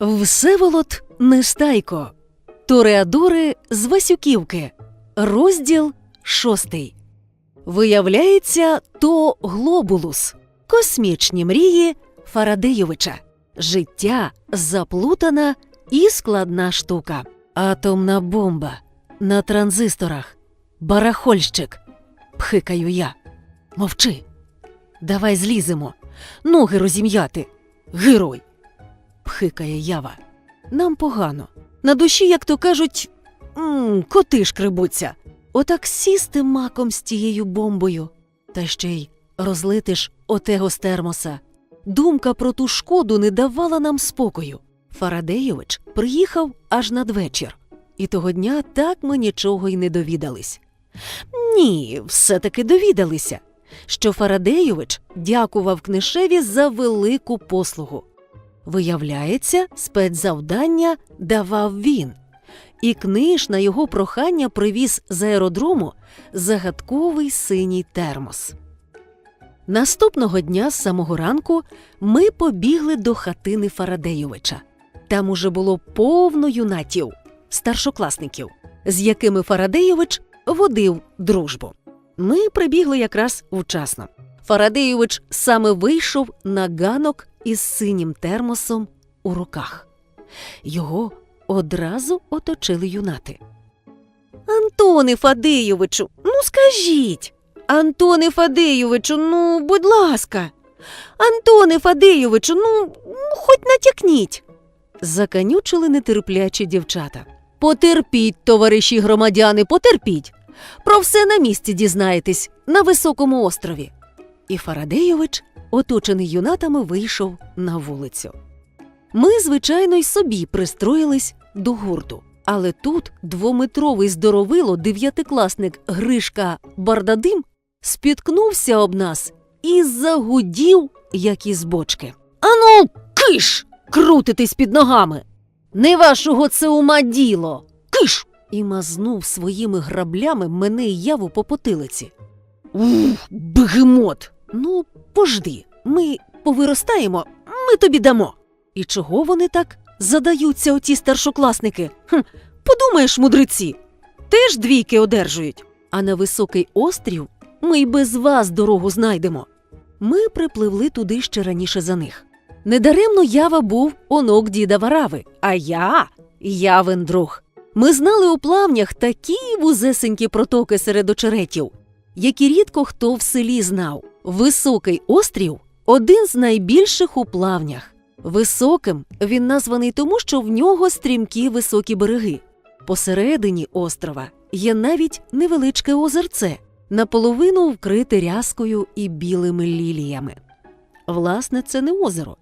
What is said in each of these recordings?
Всеволод Нестайко. Тореадори з Васюківки. Розділ шостий. Виявляється, то глобулус. Космічні мрії Фарадейовича. Життя заплутана і складна штука. Атомна бомба на транзисторах. Барахольщик. Пхикаю я. Мовчи. Давай зліземо. Ноги розім'яти. Герой. Пхикає ява. Нам погано. На душі, як то кажуть, м, коти шкребуться. Отак сісти маком з тією бомбою. Та ще й розлити ж отего з термоса. Думка про ту шкоду не давала нам спокою. Фарадеєвич приїхав аж надвечір, і того дня так ми нічого й не довідались. Ні, все-таки довідалися, що Фарадеєвич дякував книшеві за велику послугу. Виявляється, спецзавдання давав він, і книж на його прохання привіз з аеродрому загадковий синій термос. Наступного дня з самого ранку ми побігли до хатини Фарадейовича. Там уже було повно юнатів, старшокласників, з якими Фарадеєвич водив дружбу. Ми прибігли якраз вчасно. Фарадеєвич саме вийшов на ганок із синім термосом у руках. Його одразу оточили юнати. Антоне Фадеєвичу, ну скажіть. Антоне Фадеєвичу, ну, будь ласка. Антоне Фадеєвичу, ну, ну хоч натякніть. Заканючили нетерплячі дівчата. Потерпіть, товариші громадяни, потерпіть. Про все на місці дізнаєтесь на високому острові. І Фарадеєвич, оточений юнатами, вийшов на вулицю. Ми, звичайно, й собі пристроїлись до гурту. Але тут двометровий здоровило дев'ятикласник Гришка Бардадим спіткнувся об нас і загудів, як із бочки. Ану, киш! Крутитись під ногами! Не вашого це ума діло! Киш! І мазнув своїми граблями мене й яву по потилиці. Ух, бегемот! Ну, пожди, ми повиростаємо, ми тобі дамо. І чого вони так задаються оті старшокласники? Хм, подумаєш, мудреці, теж двійки одержують. А на високий острів ми й без вас дорогу знайдемо. Ми припливли туди ще раніше за них. Недаремно ява був онок діда Варави, а я явин друг. Ми знали у плавнях такі вузесенькі протоки серед очеретів, які рідко хто в селі знав. Високий острів один з найбільших у плавнях. Високим він названий тому, що в нього стрімкі високі береги. Посередині острова є навіть невеличке озерце, наполовину вкрите рязкою і білими ліліями. Власне, це не озеро,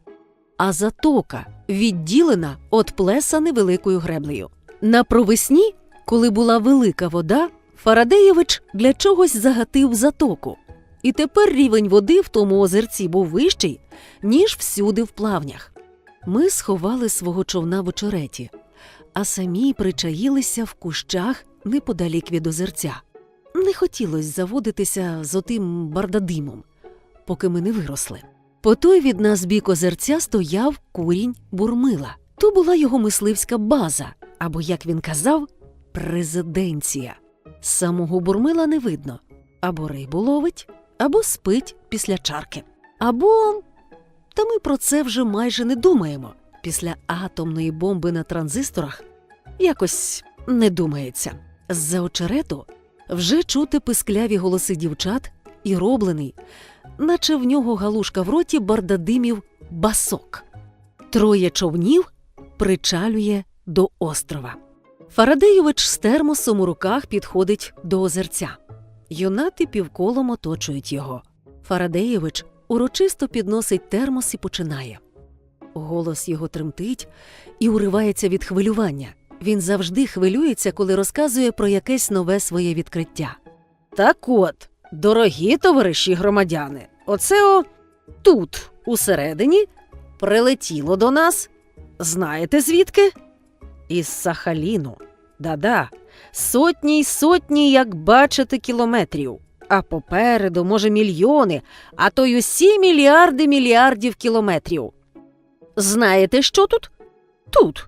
а затока, відділена від плеса невеликою греблею. На провесні, коли була велика вода, Фарадеєвич для чогось загатив затоку, і тепер рівень води в тому озерці був вищий, ніж всюди в плавнях. Ми сховали свого човна в очереті, а самі причаїлися в кущах неподалік від озерця. Не хотілося заводитися з отим бардадимом, поки ми не виросли. По той від нас бік озерця стояв курінь бурмила. То була його мисливська база, або, як він казав, президенція. Самого бурмила не видно або рибу ловить, або спить після чарки. Або та ми про це вже майже не думаємо. Після атомної бомби на транзисторах якось не думається. З-за очерету вже чути пискляві голоси дівчат і роблений, наче в нього галушка в роті бардадимів басок. Троє човнів причалює до острова. Фарадеєвич з термосом у руках підходить до озерця. Юнати півколом оточують його. Фарадеєвич урочисто підносить термос і починає. Голос його тремтить і уривається від хвилювання. Він завжди хвилюється, коли розказує про якесь нове своє відкриття. Так от, дорогі товариші громадяни, оце о тут, усередині, прилетіло до нас. Знаєте звідки? Із Сахаліну. Да-да, сотні й сотні, як бачите, кілометрів. А попереду, може, мільйони, а то й усі мільярди мільярдів кілометрів. Знаєте, що тут? Тут.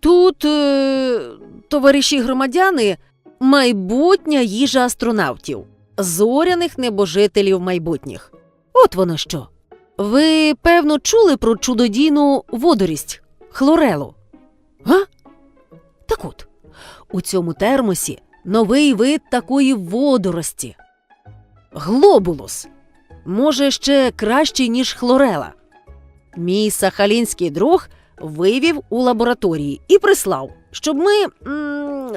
Тут, е, товариші громадяни, майбутня їжа астронавтів, зоряних небожителів майбутніх. От воно що. Ви, певно, чули про чудодійну водорість хлорелу? Га? Так от, у цьому термосі новий вид такої водорості. Глобулус. Може, ще кращий, ніж хлорела. Мій сахалінський друг вивів у лабораторії і прислав, щоб ми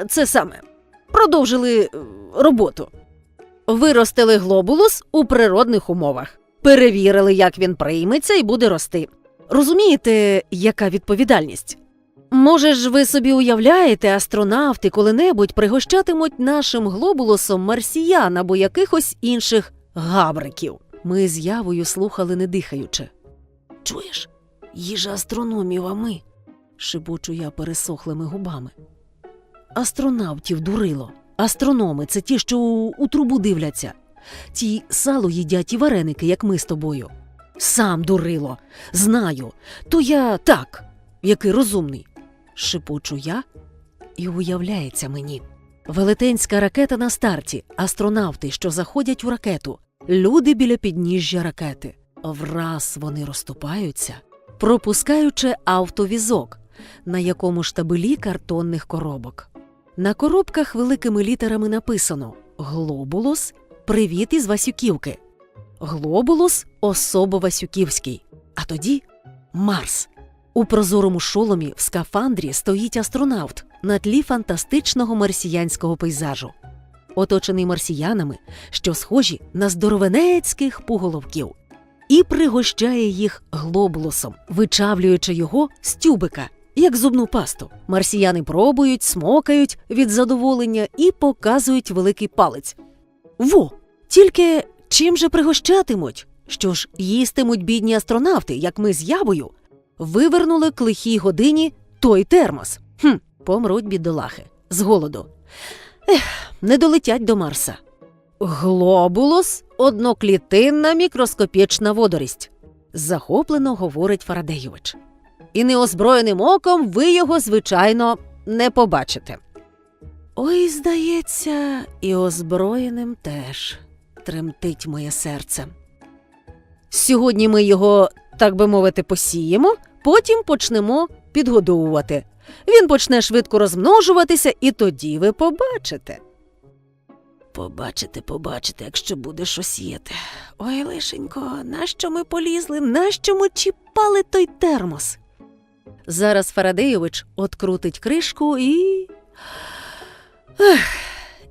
це саме продовжили е, роботу. Виростили глобулус у природних умовах, перевірили, як він прийметься і буде рости. Розумієте, яка відповідальність? Може ж, ви собі уявляєте, астронавти коли-небудь пригощатимуть нашим глобулусом марсіян або якихось інших габриків. Ми з явою слухали, не дихаючи. Чуєш, їжа астрономів, а ми. шепочу я пересохлими губами. Астронавтів дурило. Астрономи це ті, що у трубу дивляться. Ті сало їдять і вареники, як ми з тобою. Сам дурило. Знаю. То я так, який розумний. Шепочу я, і уявляється мені. Велетенська ракета на старті, астронавти, що заходять у ракету, люди біля підніжжя ракети. Враз вони розступаються, пропускаючи автовізок, на якому штабелі картонних коробок. На коробках великими літерами написано Глобулус Привіт із Васюківки. Глобулус особо Васюківський. А тоді Марс. У прозорому шоломі в скафандрі стоїть астронавт на тлі фантастичного марсіянського пейзажу, оточений марсіянами, що схожі на здоровенецьких пуголовків, і пригощає їх глобулусом, вичавлюючи його з тюбика, як зубну пасту. Марсіяни пробують, смокають від задоволення і показують великий палець. Во! Тільки чим же пригощатимуть? Що ж, їстимуть бідні астронавти, як ми з явою, вивернули к лихій годині той термос. Хм, помруть бідолахи з голоду. Ех, не долетять до Марса. Глобулус одноклітинна мікроскопічна водорість, захоплено говорить Фарадейович. І неозброєним оком ви його, звичайно, не побачите. Ой, здається, і озброєним теж тремтить моє серце. Сьогодні ми його, так би мовити, посіємо, потім почнемо підгодовувати. Він почне швидко розмножуватися, і тоді ви побачите. Побачите, побачите, якщо будеш осіяти. Ой, лишенько, нащо ми полізли? Нащо ми чіпали той термос? Зараз Фарадеєвич открутить кришку і. Ех,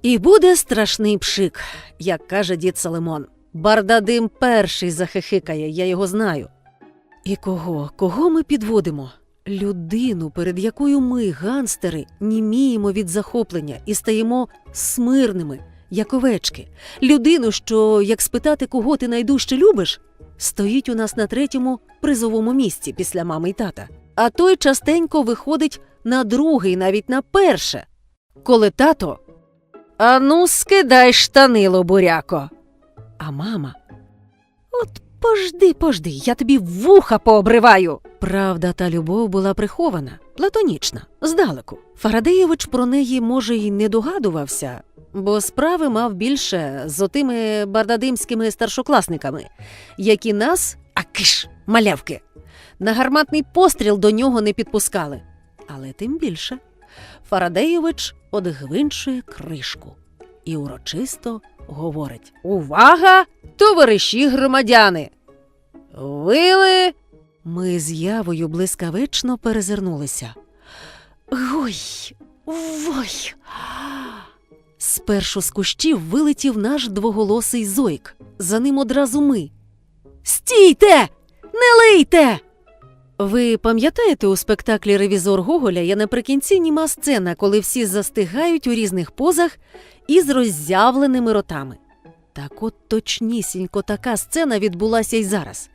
і буде страшний пшик, як каже дід Соломон. Бардадим перший захихикає, я його знаю. І кого? Кого ми підводимо? Людину, перед якою ми, ганстери, німіємо від захоплення і стаємо смирними, як овечки. Людину, що, як спитати, кого ти найдужче любиш, стоїть у нас на третьому призовому місці після мами й тата. А той частенько виходить на другий, навіть на перше. Коли тато. Ану, скидай штани, лобуряко. А мама. От пожди, пожди, я тобі вуха пообриваю. Правда, та любов була прихована, платонічна, здалеку. Фарадеєвич про неї, може, й не догадувався, бо справи мав більше з отими бардадимськими старшокласниками, які нас, а киш, малявки, на гарматний постріл до нього не підпускали. Але тим більше Фарадеєвич одгвинчує кришку і урочисто говорить: Увага, товариші громадяни! Вили. Ми з явою блискавично перезирнулися. Гой, вой. Спершу з кущів вилетів наш двоголосий зойк. За ним одразу ми. Стійте! Не лийте! Ви пам'ятаєте у спектаклі Ревізор Гоголя є наприкінці німа сцена, коли всі застигають у різних позах із роззявленими ротами. Так от точнісінько така сцена відбулася й зараз.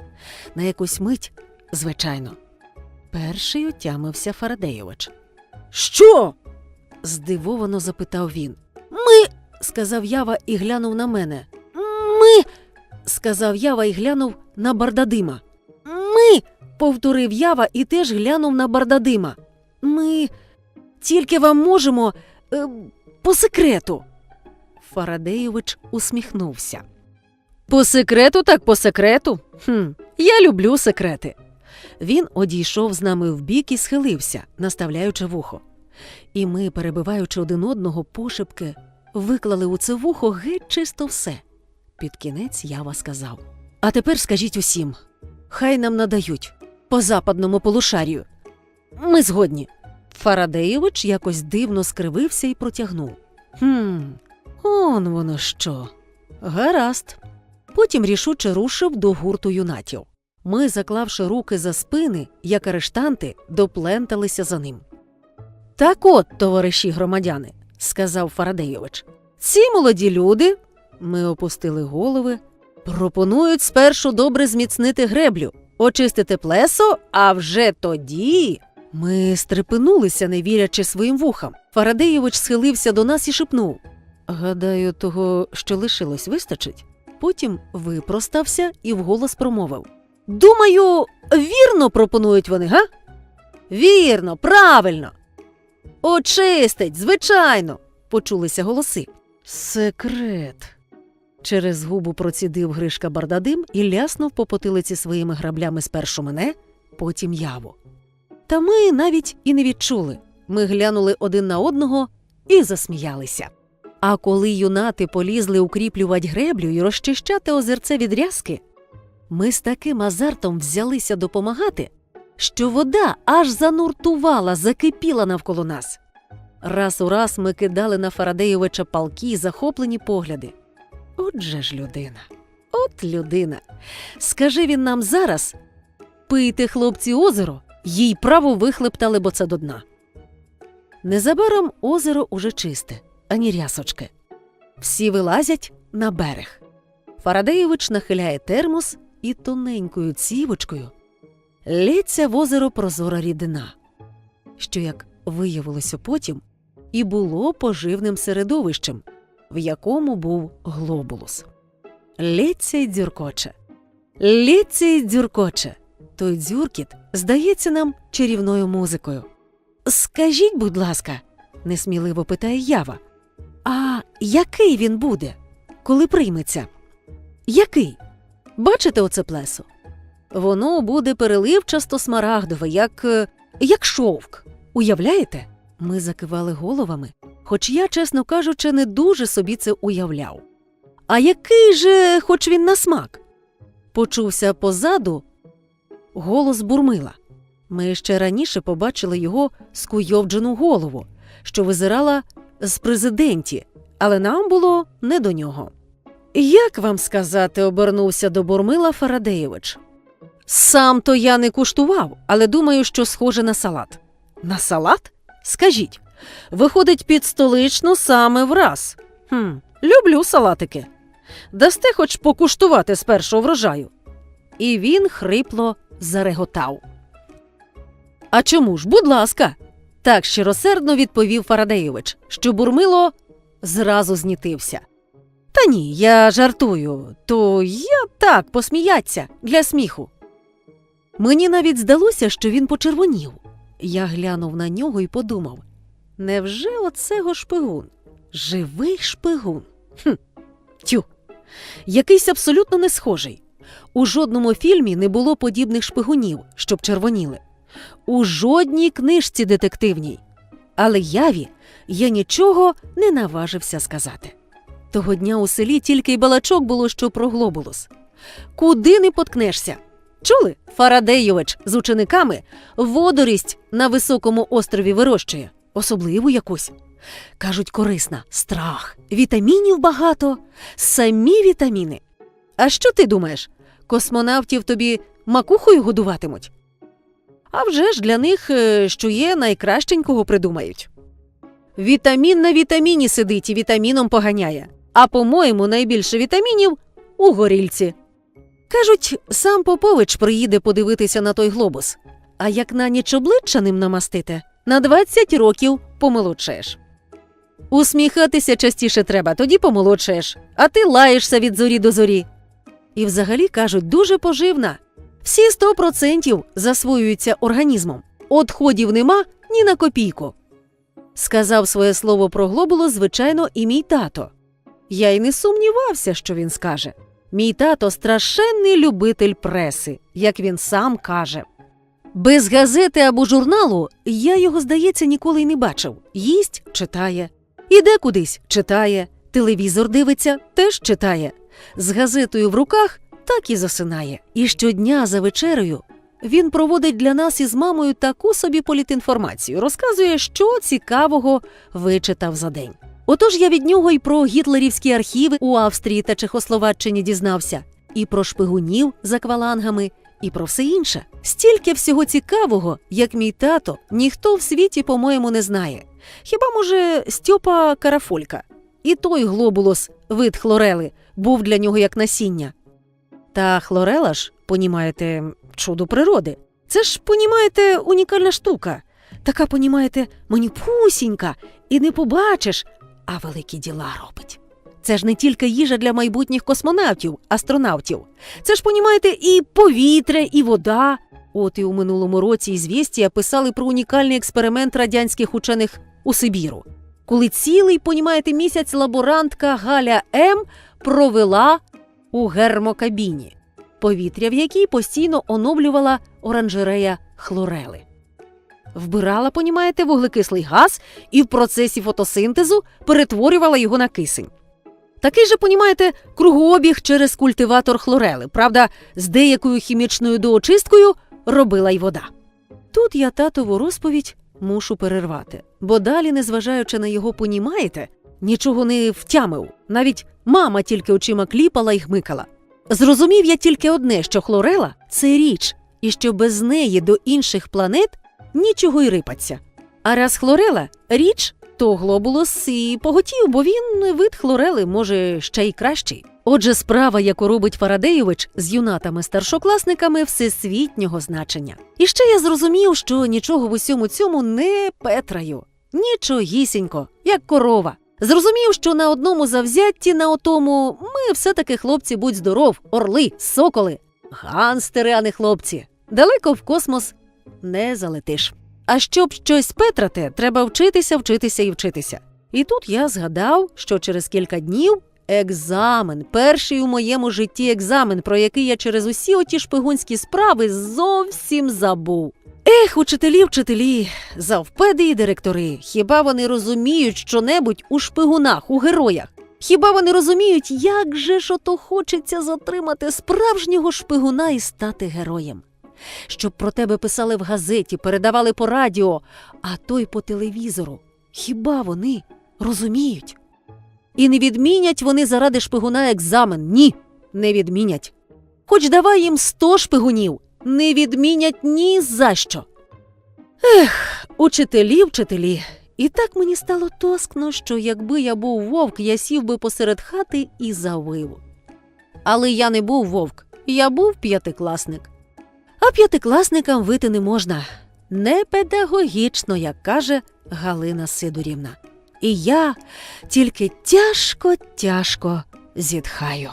На якусь мить, звичайно. Перший отямився Фарадеєвич. Що? здивовано запитав він. Ми. сказав Ява і глянув на мене. Ми. сказав Ява і глянув на Бардадима. Ми. повторив Ява і теж глянув на Бардадима. Ми тільки вам можемо е, по секрету. Фарадеєвич усміхнувся. По секрету, так по секрету. Хм, я люблю секрети. Він одійшов з нами вбік і схилився, наставляючи вухо. І ми, перебиваючи один одного пошепки, виклали у це вухо геть чисто все. Під кінець Ява сказав: А тепер скажіть усім, хай нам надають по западному полушарію. Ми згодні. Фарадеєвич якось дивно скривився і протягнув. Хм, он воно що. Гаразд. Потім рішуче рушив до гурту юнатів. Ми, заклавши руки за спини, як арештанти, допленталися за ним. Так от, товариші громадяни, сказав Фарадеєвич, ці молоді люди, ми опустили голови, пропонують спершу добре зміцнити греблю, очистити плесо, а вже тоді. Ми стрепенулися, не вірячи своїм вухам. Фарадеєвич схилився до нас і шепнув. Гадаю, того, що лишилось, вистачить. Потім випростався і вголос промовив. Думаю, вірно пропонують вони, га? Вірно, правильно. Очистить, звичайно, почулися голоси. Секрет. Через губу процідив Гришка Бардадим і ляснув по потилиці своїми граблями спершу мене, потім яву. Та ми навіть і не відчули. Ми глянули один на одного і засміялися. А коли юнати полізли укріплювати греблю і розчищати озерце від рязки, ми з таким азартом взялися допомагати, що вода аж зануртувала, закипіла навколо нас. Раз у раз ми кидали на Фарадеєвича палки захоплені погляди. Отже ж людина, от людина. Скажи він нам зараз пийте, хлопці, озеро, їй право вихлептали, бо це до дна. Незабаром озеро уже чисте, ані рясочки. Всі вилазять на берег. Фарадеєвич нахиляє термос і тоненькою цівочкою лється в озеро прозора рідина, що, як виявилося потім, і було поживним середовищем, в якому був глобулус. Лється й дзюркоче. Лється й дзюркоче. Той дзюркіт здається нам чарівною музикою. Скажіть, будь ласка, несміливо питає Ява. А який він буде, коли прийметься? Який? Бачите оце плесо? Воно буде переливчасто смарагдове, як, е, як шовк. Уявляєте? Ми закивали головами, хоч я, чесно кажучи, не дуже собі це уявляв. А який же, хоч він на смак? Почувся позаду голос бурмила. Ми ще раніше побачили його скуйовджену голову, що визирала з президенті, але нам було не до нього. Як вам сказати, обернувся до Бурмила Фарадеєвич. Сам то я не куштував, але думаю, що схоже на салат. На салат? Скажіть, виходить під столичну саме враз. Хм, люблю салатики. Дасте хоч покуштувати з першого врожаю. І він хрипло зареготав. А чому ж, будь ласка, так щиросердно відповів Фарадеєвич, що бурмило зразу знітився. Та ні, я жартую, то я так посміяться для сміху. Мені навіть здалося, що він почервонів. Я глянув на нього і подумав: невже оцего шпигун? Живий шпигун? Хм, тю, якийсь абсолютно не схожий. У жодному фільмі не було подібних шпигунів, щоб червоніли. У жодній книжці детективній. Але яві я нічого не наважився сказати. Того дня у селі тільки й балачок було, що про глобулус. Куди не поткнешся? Чули? Фарадейович з учениками водорість на високому острові вирощує, особливу якусь. Кажуть, корисна страх, вітамінів багато, самі вітаміни. А що ти думаєш? Космонавтів тобі макухою годуватимуть? А вже ж для них, е, що є, найкращенького придумають. Вітамін на вітаміні сидить і вітаміном поганяє. А по-моєму, найбільше вітамінів у горільці. Кажуть, сам Попович приїде подивитися на той глобус. А як на ніч обличчя ним намастити, на 20 років помолодшаєш. Усміхатися частіше треба, тоді помолодшаєш, а ти лаєшся від зорі до зорі. І взагалі кажуть, дуже поживна. Всі 100% засвоюються організмом. Отходів нема ні на копійку. Сказав своє слово про глобулус, звичайно, і мій тато. Я й не сумнівався, що він скаже. Мій тато страшенний любитель преси, як він сам каже. Без газети або журналу я його, здається, ніколи й не бачив. Їсть читає, іде кудись читає, телевізор дивиться, теж читає. З газетою в руках так і засинає. І щодня за вечерею він проводить для нас із мамою таку собі політінформацію, розказує, що цікавого вичитав за день. Отож я від нього і про гітлерівські архіви у Австрії та Чехословаччині дізнався, і про шпигунів за квалангами, і про все інше. Стільки всього цікавого, як мій тато, ніхто в світі, по-моєму, не знає. Хіба, може, Стьопа Карафолька? І той глобулос, вид хлорели, був для нього як насіння. Та хлорела ж, понімаєте, чудо природи. Це ж, понімаєте, унікальна штука. Така, понімаєте, маніпусінька, і не побачиш, а великі діла робить. Це ж не тільки їжа для майбутніх космонавтів, астронавтів. Це ж, понімаєте, і повітря, і вода. От і у минулому році «Ізвєстія» писали про унікальний експеримент радянських учених у Сибіру, коли цілий, понімаєте, місяць лаборантка Галя М провела у гермокабіні, повітря в якій постійно оновлювала оранжерея хлорели. Вбирала, понімаєте, вуглекислий газ і в процесі фотосинтезу перетворювала його на кисень. Такий же, понімаєте, кругообіг через культиватор хлорели, правда, з деякою хімічною доочисткою робила й вода. Тут я татову розповідь мушу перервати, бо далі, незважаючи на його понімаєте, нічого не втямив. Навіть мама тільки очима кліпала і гмикала. Зрозумів я тільки одне, що хлорела це річ, і що без неї до інших планет нічого й рипаться. А раз хлорела річ, то глобулус і поготів, бо він вид хлорели може ще й кращий. Отже, справа, яку робить Фарадеєвич з юнатами-старшокласниками всесвітнього значення. І ще я зрозумів, що нічого в усьому цьому не петраю, нічогісінько, як корова. Зрозумів, що на одному завзятті, на отому ми все-таки хлопці, будь здоров, орли, соколи, ганстери, а не хлопці. Далеко в космос не залетиш. А щоб щось петрати, треба вчитися, вчитися і вчитися. І тут я згадав, що через кілька днів екзамен, перший у моєму житті екзамен, про який я через усі оті шпигунські справи зовсім забув. Ех, учителі, вчителі, завпеди і директори. Хіба вони розуміють що-небудь у шпигунах, у героях? Хіба вони розуміють, як же ж ото хочеться затримати справжнього шпигуна і стати героєм? Щоб про тебе писали в газеті, передавали по радіо, а то й по телевізору. Хіба вони розуміють? І не відмінять вони заради шпигуна екзамен. Ні, не відмінять. Хоч давай їм сто шпигунів, не відмінять ні за що. Ех, учителі, вчителі. І так мені стало тоскно, що якби я був вовк, я сів би посеред хати і завив. Але я не був вовк, я був п'ятикласник. А п'ятикласникам вити не можна. Не педагогічно, як каже Галина Сидорівна. І я тільки тяжко, тяжко зітхаю.